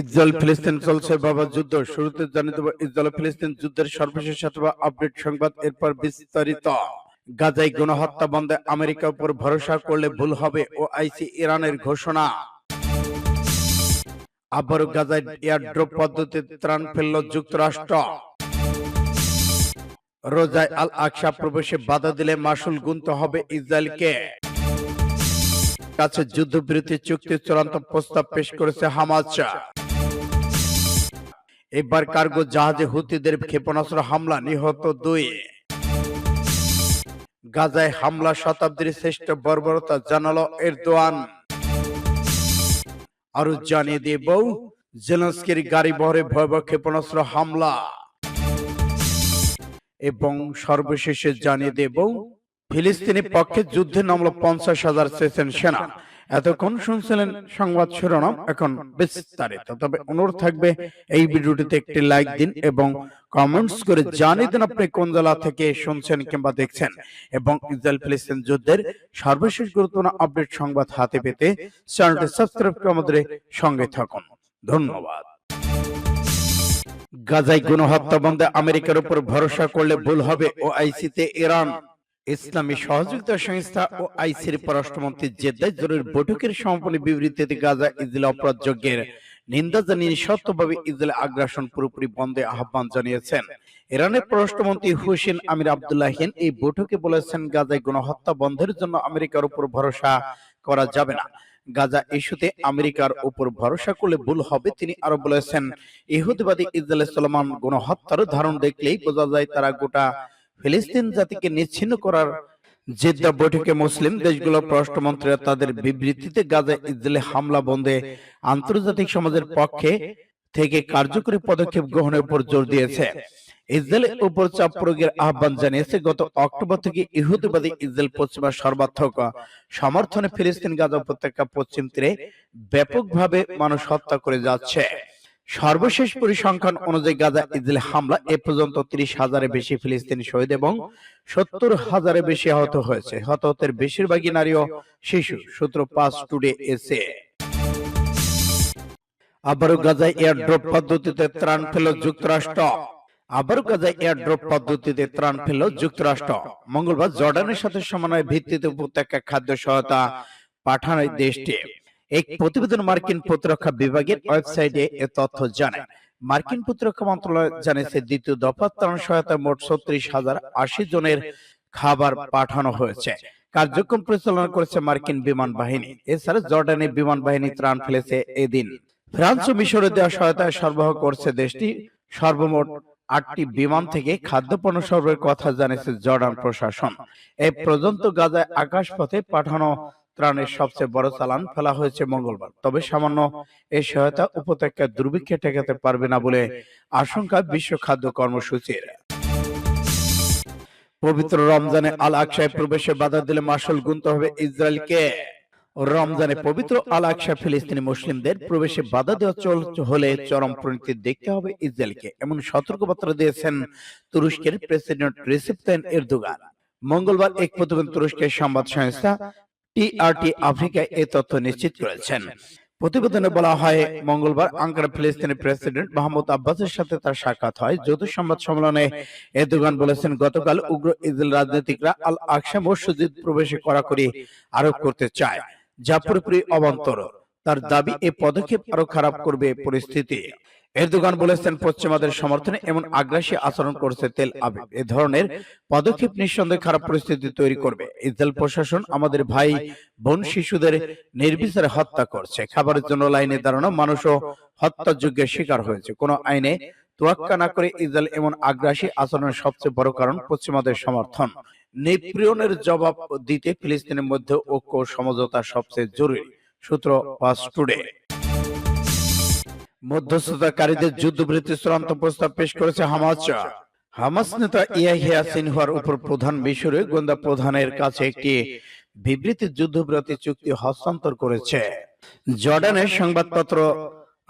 Israel ফিলিস্তিন চলছে বাবা যুদ্ধ। শুরুতে জানিয়ে দেবো ইসরায়েল ফিলিস্তিন যুদ্ধের সর্বশেষ অথবা আপডেট সংবাদ এরপর বিস্তারিত। গাজায় গণহত্যা বন্ধে আমেরিকার উপর ভরসা করলে ভুল হবে ও আইসি ইরানের ঘোষণা। আবারও গাজায় এয়ারড্রপ পদ্ধতিতে ত্রাণ ফেলল যুক্তরাষ্ট্র। রোজায় আল আকসা প্রবেশে বাধা দিলে মাসুল গুনতে হবে ইসরায়েলকে। কাছে যুদ্ধবিরতি চুক্তি চূড়ান্ত প্রস্তাব পেশ করেছে হামাস। এবার কার্গো জাহাজে হুতিদের ক্ষেপণাস্ত্র হামলা নিহত দুই। গাজায় হামলা শতাব্দীর শ্রেষ্ঠ বর্বরতা জানালো এরদোয়ান। আরও জানিয়ে দেব জেলেন্সকির গাড়ি বহরে ভয়াবহ ক্ষেপণাস্ত্র হামলা। এবং সর্বশেষে জানিয়ে দেব ফিলিস্তিনি পক্ষে যুদ্ধে নামলো পঞ্চাশ হাজার চেচেন সেনা। এতক্ষণ শুনছিলেন সংবাদ শিরোনাম এখন বিস্তারিত। তবে অনুরোধ থাকবে, এই ভিডিওটিতে একটি লাইক দিন এবং কমেন্টস করে জানিয়ে দিন আপনি কোন জেলা থেকে শুনছেন কিংবা দেখছেন। এবং ইসরায়েল ফিলিস্তিন যুদ্ধের সর্বশেষ গুরুত্বপূর্ণ আপডেট সংবাদ হাতে পেতে চ্যানেলটি সাবস্ক্রাইব করে আমাদের সঙ্গে থাকুন। ধন্যবাদ। গাজায় গণহত্যা বন্ধে আমেরিকার উপর ভরসা করলে ভুল হবে ও আইসিতে ইরান। ইসলামী সহযোগিতা সংস্থা ও আইসির পররাষ্ট্রমন্ত্রী জেদ্দায় জরুরি বৈঠকের সমাপনী বিবৃতিতে গাজা ইসরায়েল অপরাধ যজ্ঞের নিন্দা জানিয়ে সত্যভাবে ইসরায়েল আগ্রাসন পুরোপুরি বন্ধে আহ্বান জানিয়েছেন। ইরানের পররাষ্ট্রমন্ত্রী হুসেন আমির আবদুল্লাহিন এই বৈঠকে বলেছেন গাজায় গণহত্যা বন্ধের জন্য আমেরিকার উপর ভরসা করা যাবে না। গাজা ইস্যুতে আমেরিকার উপর ভরসা করলে ভুল হবে তিনি আরও বলেছেন। ইহুদিবাদী ইসরায়েলের চলমান গণহত্যার ধারণ দেখলেই বোঝা যায় তারা গোটা ফিলিস্তিন জাতিকে নিচ্ছিন্ন করার জেদ্দা বৈঠকে মুসলিম দেশগুলোর পররাষ্ট্রমন্ত্রীরা তাদের বিবৃতিতে গাজা ইসরায়েলে হামলা বন্ধে আন্তর্জাতিক সমাজের পক্ষে থেকে কার্যকরী পদক্ষেপ গ্রহণের উপর জোর দিয়েছে। ইসরায়েলের উপর চাপ প্রয়োগের আহ্বান জানিয়েছে গত অক্টোবর থেকে ইহুদিবাদী ইসরায়েল পশ্চিমা সর্বাত্মক সমর্থনে ফিলিস্তিন গাজা উপত্যকা পশ্চিম তীরে ব্যাপকভাবে মানুষ হত্যা করে যাচ্ছে। সর্বশেষ পরিসংখ্যান অনুযায়ী গাজা ইসরায়েল হামলা এ পর্যন্ত ত্রিশ হাজারের বেশি ফিলিস্তিনি শহীদ এবং সত্তর হাজারের বেশি আহত হয়েছে। হতাহতের বেশিরভাগই নারী ও শিশু, সূত্র পাঁচ টুডে এসে। আবারও গাজায় এয়ারড্রপ পদ্ধতিতে ত্রাণ পেল যুক্তরাষ্ট্র। আবারও গাজায় এয়ারড্রপ পদ্ধতিতে ত্রাণ পেল যুক্তরাষ্ট্র। মঙ্গলবার জর্ডানের সাথে সমন্বয় ভিত্তিতে উপত্যকা খাদ্য সহায়তা পাঠানোর দেশটি। এক প্রতিবেদন মার্কিন প্রতিরক্ষা বিভাগের ওয়েবসাইটে এ তথ্য জানায়। মার্কিন প্রতিরক্ষা মন্ত্রণালয় জানিয়েছে, দ্বিতীয় দফা ত্রাণ সহায়তা মোট ছত্রিশ হাজার আশি জনের খাবার পাঠানো হয়েছে। কার্যক্রম পরিচালনা করেছে মার্কিন বিমান বাহিনী। এছাড়া জর্ডানের বিমান বাহিনী ত্রাণ ফেলেছে এদিন। ফ্রান্স ও মিশরে দেওয়া সহায়তা সরবরাহ করছে দেশটি সর্বমোট আটটি বিমান থেকে খাদ্যপণ্য সরবরাহের কথা জানিয়েছে জর্ডান প্রশাসন। এই পর্যন্ত গাজায় আকাশপথে পাঠানো ত্রাণের সবচেয়ে বড় চালান ফেলা হয়েছে মঙ্গলবার। তবে সামান্য এই সহায়তা উপত্যকার দুর্ভিক্ষে ঠেকাতে পারবে না বলে আশঙ্কা বিশ্ব খাদ্য কর্মসূচির। পবিত্র রমজানে আল আকসায় প্রবেশে বাধা দিলে মাসুল গুনতে হবে ইসরায়েলকে। রমজানে পবিত্র আল আকসা ফিলিস্তিনি মুসলিমদের প্রবেশে বাধা দেওয়া চল, হলে চরম পরিণতি দেখতে হবে ইসরায়েলকে, এমন সতর্কবার্তা দিয়েছেন তুরস্কের প্রেসিডেন্ট রিসেপ তাইন এরদোগান। মঙ্গলবার এক প্রতিবেদন তুরস্কের সংবাদ সংস্থা টিআরটি আফ্রিকায় এই তথ্য নিশ্চিত করেছেন। প্রতিবেদনে বলা হয়, মঙ্গলবার আঙ্কারা ফিলিস্তিনের প্রেসিডেন্ট মাহমুদ আব্বাসের সাথে তার সাক্ষাৎ হয়। যৌথ সংবাদ সম্মেলনে এরদোগান বলেছেন, গতকাল উগ্র ইসরায়েল রাজনীতিকরা আল আকসা মসজিদ প্রবেশে কড়াকড়ি আরোপ করতে চায়, যা পুরোপুরি অবান্তর। তার দাবি এই পদক্ষেপ আরও খারাপ করবে পরিস্থিতি। এরদোগান বলেছেন, পশ্চিমাদের সমর্থনে এমন আগ্রাসী আচরণ করছে তেল আবিব। এ ধরনের পদক্ষেপ নিঃসন্দেহে খারাপ পরিস্থিতি তৈরি করবে। ইসরায়েল প্রশাসন আমাদের ভাই, বোন শিশুদের নির্বিচারে হত্যা করছে। খাবারের জন্য লাইনে দাঁড়ানো মানুষও হত্যাযোগ্যের শিকার হয়েছে। কোন আইনে তোয়াক্কা না করে ইসরায়েল এমন আগ্রাসী আচরণের সবচেয়ে বড় কারণ পশ্চিমাদের সমর্থন। নিপীড়নের জবাব দিতে ফিলিস্তিনের মধ্যে ঐক্য সমঝোতা সবচেয়ে জরুরি। সূত্র পাস টুডে। মধ্যস্থতাকারীদের যুদ্ধবৃত্তি চূড়ান্ত প্রস্তাব পেশ করেছে হামাস হামাস নেতা ইয়াহিয়া সিনহার উপর প্রধান মিশরে গোয়েন্দা প্রধানের কাছে একটি বিবৃতি যুদ্ধবিরতি চুক্তি হস্তান্তর করেছে। জর্ডানের সংবাদপত্র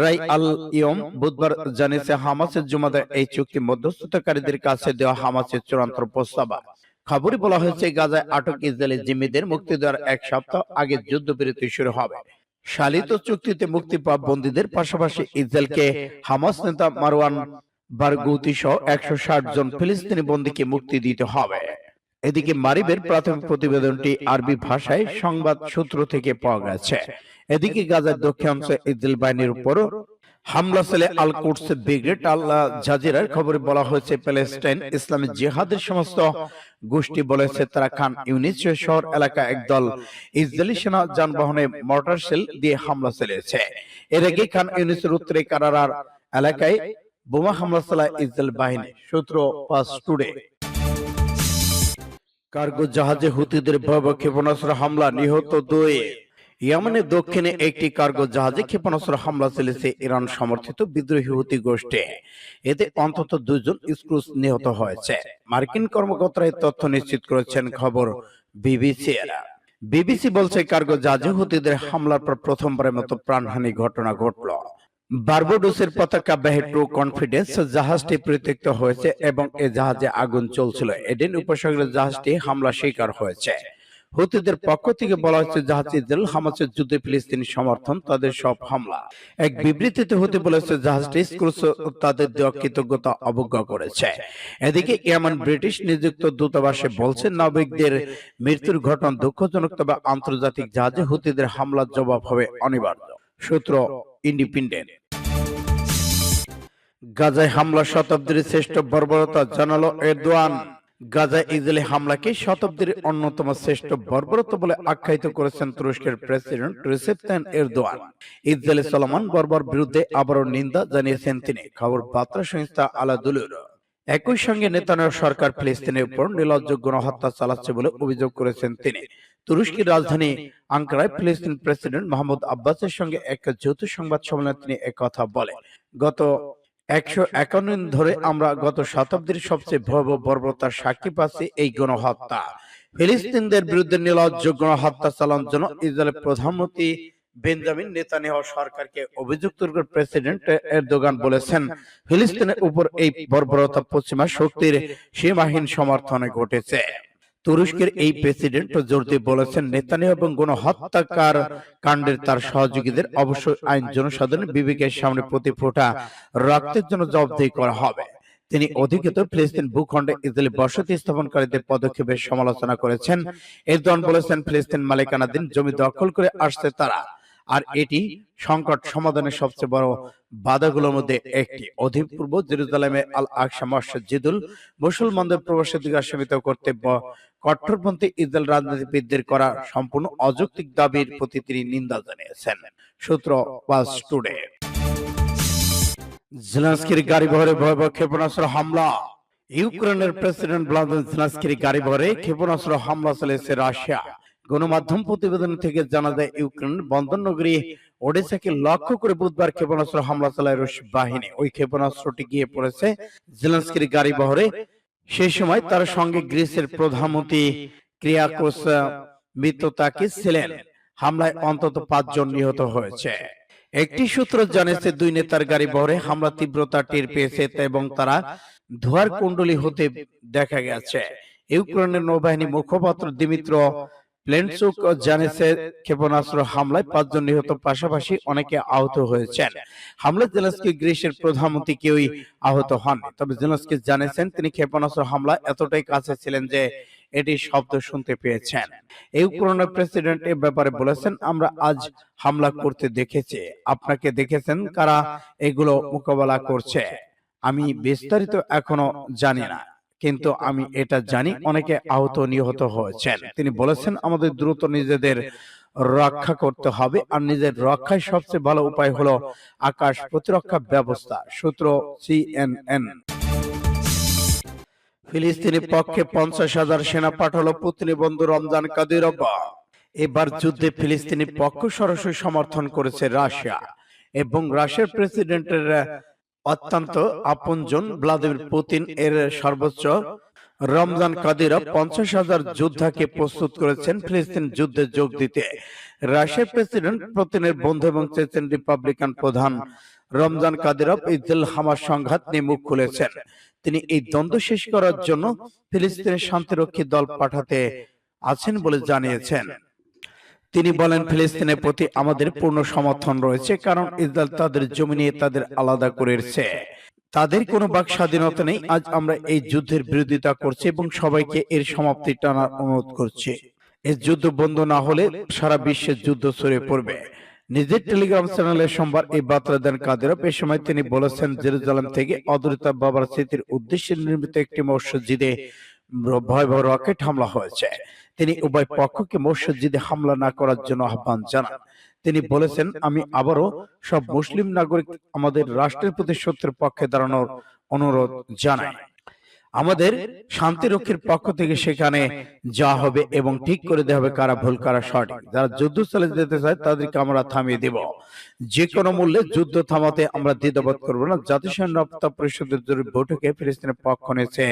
রাই আল ইয়ম বুধবার জানিয়েছে, হামাসের জুমাদা এই চুক্তি মধ্যস্থতাকারীদের কাছে দেওয়া হামাসের চূড়ান্ত প্রস্তাব। খবরে বলা হয়েছে, গাজায় আটক ইসরায়েলি জিম্মিদের মুক্তি দেওয়ার এক সপ্তাহ আগে যুদ্ধবিরতি শুরু হবে। শালিত চুক্তিতে মুক্তি পাওয়া বন্দীদের পাশাপাশি ইসরায়েলকে হামাস নেতা মারওয়ান বারগুতি সহ একশো ষাট জন ফিলিস্তিনি বন্দীকে মুক্তি দিতে হবে। এদিকে মারিবের প্রাথমিক প্রতিবেদনটি আরবি ভাষায় সংবাদ সূত্র থেকে পাওয়া গেছে। এদিকে গাজার দক্ষিণাংশে ইসরায়েল বাহিনীর উপর হামলা সেলে আল কোটস ব্রিগেড আল জাজিরার খবরে বলা হয়েছে প্যালেস্টাইন ইসলামী জিহাদের সমস্ত গোষ্ঠী বলেছে তারা খান ইউনিস শহর এলাকা একদল ইসরায়েলি সেনা যানবাহনে মর্টার সেল দিয়ে হামলা চালিয়েছে। এর আগে খান ইউনিসের উত্তরে কারারার এলাকায় বোমা হামলা চালায় ইসরায়েল বাহিনী। সূত্র পাস টুডে। কার্গো জাহাজে হুতিদের ভয়াবহ ক্ষেপণাস্ত্র হামলা নিহত দুই। ইয়েমেনের দক্ষিণে একটি কার্গো জাহাজে ক্ষেপণাস্ত্র হামলা চালিয়েছে ইরান সমর্থিত বিদ্রোহী হুতি গোষ্ঠী। এতে অন্তত দুজন স্ক্রুজ নিহত হয়েছে। মার্কিন কর্মকর্তারা এই তথ্য নিশ্চিত করেছেন খবর বিবিসি বিবিসি বলছে কার্গো জাহাজে হুতিদের হামলার পর প্রথমবারের মতো প্রাণহানি ঘটনা ঘটল। বার্বাডোসের পতাকা বাহী ট্রু কনফিডেন্স জাহাজটি পরিত্যক্ত হয়েছে এবং এ জাহাজে আগুন চলছিল। এডেন উপসাগরের জাহাজটি হামলা শিকার হয়েছে। হুতিদের পক্ষ থেকে বলা হয়েছে জাহাজ ইসরায়েল হামাসের যুদ্ধে ফিলিস্তিনি সমর্থন তাদের সব হামলা। এক বিবৃতিতে হতে বলেছে জাহাজটি স্ক্রুস তাদের দেওয়া কৃতজ্ঞতা অবজ্ঞা করেছে। এদিকে ইয়ামান ব্রিটিশ নিযুক্ত দূতাবাসে বলছে নাবিকদের মৃত্যুর ঘটনা দুঃখজনক তবে আন্তর্জাতিক জাহাজে হুতিদের হামলার জবাব হবে অনিবার্য। সূত্র ইন্ডিপেন্ডেন্ট। গাজায় হামলা শতাব্দীর শ্রেষ্ঠ বর্বরতা জানালো এরদোয়ান। গাজায় ইসরায়েলি হামলাকে শতাব্দীর অন্যতম শ্রেষ্ঠ বর্বরতা বলে আখ্যায়িত করেছেন তুরস্কের president Recep Tayyip Erdogan. Israeli Salman বর্বর বিরুদ্ধে আবারও নিন্দা জানিয়েছেন তিনি। খবর বার্তা সংস্থা আলাদুলুর। একই সঙ্গে নেতানিয়াহু সরকার ফিলিস্তিনের উপর নির্লজ্জ গণহত্যা চালাচ্ছে বলে অভিযোগ করেছেন তিনি। তুরস্কের রাজধানী আঙ্কারায় ফিলিস্তিন প্রেসিডেন্ট মোহাম্মদ আব্বাসের সঙ্গে এক যৌথ সংবাদ সম্মেলনে তিনি একথা বলেন। গত একশো একান্ন দিন ধরে আমরা গত শতাব্দীর সবচেয়ে ভয়াবহ বর্বরতার সাক্ষী পাচ্ছি এই গণহত্যা। ফিলিস্তিনদের বিরুদ্ধে নির্লজ্জ গণহত্যা চালানোর জন্য ইসরায়েলের প্রধানমন্ত্রী বেঞ্জামিন নেতানিয়াহু সরকারকে অভিযুক্ত প্রেসিডেন্ট এরদোগান বলেছেন, ফিলিস্তিনের উপর এই বর্বরতা পশ্চিমা শক্তির সীমাহীন সমর্থনে ঘটেছে। তুরস্কের এই প্রেসিডেন্ট জোর দিয়ে বলেছেন নেতানি এবং গণহত্যাকার কাণ্ডের তার সহযোগীদের অবশ্যই আইন জনসাধারণের বিবেকের সামনে প্রতি ফোটা রক্তের জন্য জবাবদেহি করা হবে। তিনি অধিকৃত ফিলিস্তিন ভূখণ্ডে ইসরায়েলি বসতি স্থাপনকারীদের পদক্ষেপের সমালোচনা করেছেন। এরদোয়ান বলেছেন ফিলিস্তিন মালিকানাধীন জমি দখল করে আসছে তারা। আর এটি সংকট সমাধানের সবচেয়ে বড় বাধাগুলোর মধ্যে একটি। অধিক পূর্ব জেরুজালেমে আল আকসা মসজিদুল মুসলমানদের প্রবেশাধিকার সীমিত করতে কট্টরপন্থী ইসরায়েল রাজনীতিবিদদের করা সম্পূর্ণ অযৌক্তিক দাবির প্রতি তিনি নিন্দা জানিয়েছেন। সূত্র পাস টুডে। জেলেনস্কির গাড়ি বহরে ভয়াবহ ক্ষেপণাস্ত্র হামলা। ইউক্রেনের প্রেসিডেন্ট ভ্লাদিমির জেলেনস্কির গাড়ি বহরে ক্ষেপণাস্ত্র হামলা চালিয়েছে রাশিয়া। গণমাধ্যম প্রতিবেদন থেকে জানা যায় ইউক্রেনের বন্দর নগরী ওডেসাকে লক্ষ্য করে বুধবার ক্ষেপণাস্ত্র হামলা চালায় রুশ বাহিনী। ওই ক্ষেপণাস্ত্রটি গিয়ে পড়েছে জেলেনস্কির গাড়ি বহরে। সেই সময় তার সঙ্গে গ্রিসের প্রধানমন্ত্রী ক্রিয়াকোস মিত্রতাকিস ছিলেন। হামলায় অন্তত পাঁচজন নিহত হয়েছে। একটি সূত্র জানিয়েছে, দুই নেতার গাড়ি বহরে হামলা তীব্রতা টের পেয়েছে এবং তারা ধোয়ার কুণ্ডলী হতে দেখা গেছে। ইউক্রেনের নৌবাহিনী মুখপাত্র দিমিত্র প্লেনচুক জানিয়েছে ক্ষেপণাস্ত্র হামলায় পাঁচজন নিহত পাশাপাশি অনেকে আহত হয়েছেন। হামলায় জেলেন্সকি গ্রিসের প্রধানমন্ত্রী কেউই আহত হন তবে জেলেন্সকি জানিয়েছেন তিনি ক্ষেপণাস্ত্র হামলা এতটাই কাছে ছিলেন যে এটি শব্দ শুনতে পেয়েছেন। এই ইউক্রেনের প্রেসিডেন্ট এ ব্যাপারে বলেছেন আমরা আজ হামলা করতে দেখেছি। আপনাকে দেখেছেন কারা এগুলো মোকাবেলা করছে। আমি বিস্তারিত এখনও জানি না। কিন্তু আমি এটা জানি অনেকে আহত নিহত হয়েছেন। তিনি বলেছেন আমাদের দ্রুত নিজেদের রক্ষা করতে হবে আর নিজের রক্ষায় সবচেয়ে ভালো উপায় হলো আকাশ প্রতিরক্ষা ব্যবস্থা। সূত্র সিএনএন ফিলিস্তিনি পক্ষে পঞ্চাশ হাজার সেনা পাঠালো পুতিনি বন্ধু রমজান কাদিরব। এবার যুদ্ধে ফিলিস্তিনি পক্ষ সরাসরি সমর্থন করেছে রাশিয়া এবং রাশিয়ার প্রেসিডেন্টের অত্যন্ত আপনজন ভ্লাদিমির পুতিন এর সর্বোচ্চ রমজান কাদিরব পঞ্চাশ হাজার যোদ্ধাকে প্রস্তুত করেছেন ফিলিস্তিন যুদ্ধে যোগ দিতে। রাশিয়ার প্রেসিডেন্ট পুতিনের বন্ধু এবং চেচেন রিপাবলিকান প্রধান। রমজান কাদিরব ইসরায়েল হামাস সংঘাত নিয়ে মুখ খুলেছেন। তিনি এই দ্বন্দ্ব শেষ করার জন্য ফিলিস্তিনের শান্তিরক্ষী দল পাঠাতে আছেন বলে জানিয়েছেন। তিনি বলেন, ফিলিস্তিনের প্রতি আমাদের পূর্ণ সমর্থন রয়েছে, কারণ ইসরায়েল তাদের জমি নিয়ে তাদের আলাদা করেছে তাদের কোনো বাক স্বাধীনতা নেই, আজ আমরা এই যুদ্ধের বিরোধিতা করছি এবং সবাইকে এর সমাপ্তি টানার অনুরোধ করছি। এই যুদ্ধ বন্ধ না হলে সারা বিশ্বের যুদ্ধ ছড়িয়ে পড়বে। নিজের টেলিগ্রাম চ্যানেলে সোমবার এই বার্তা দেন কাদেরব এ সময় তিনি বলেছেন, জেরুজালেম থেকে অদরিতা বাবার স্মৃতির উদ্দেশ্যে নির্মিত একটি মসজিদে ভয়াবহ রকেট হামলা হয়েছে। তিনি উভয় পক্ষকে মসজিদে হামলা না করার জন্য আহ্বান জানান। তিনি বলেছেন আমি আবারও সব মুসলিম নাগরিক আমাদের রাষ্ট্রের প্রতি সত্যের পক্ষে দাঁড়ানোর অনুরোধ জানাই আমাদের শান্তিরক্ষীর পক্ষ থেকে সেখানে যা হবে এবং ঠিক করে দেওয়া হবে কারা ভুল, কারা সঠিক। যারা যুদ্ধ চালিয়ে যেতে চায়, তাদেরকে আমরা থামিয়ে দেব। যে কোনো মূল্যে যুদ্ধ থামাতে আমরা দ্বিধাবোধ করব না। জাতিসংঘ নিরাপত্তা পরিষদের জরুরি বৈঠকে ফিলিস্তিনের পক্ষ নিয়েছে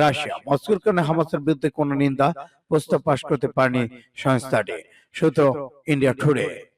রাশিয়া। মস্কোর কারণে হামাসের বিরুদ্ধে কোনো নিন্দা, প্রস্তাব পাশ করতে পারেনি সংস্থাটি। সূত্র ইন্ডিয়া টুডে।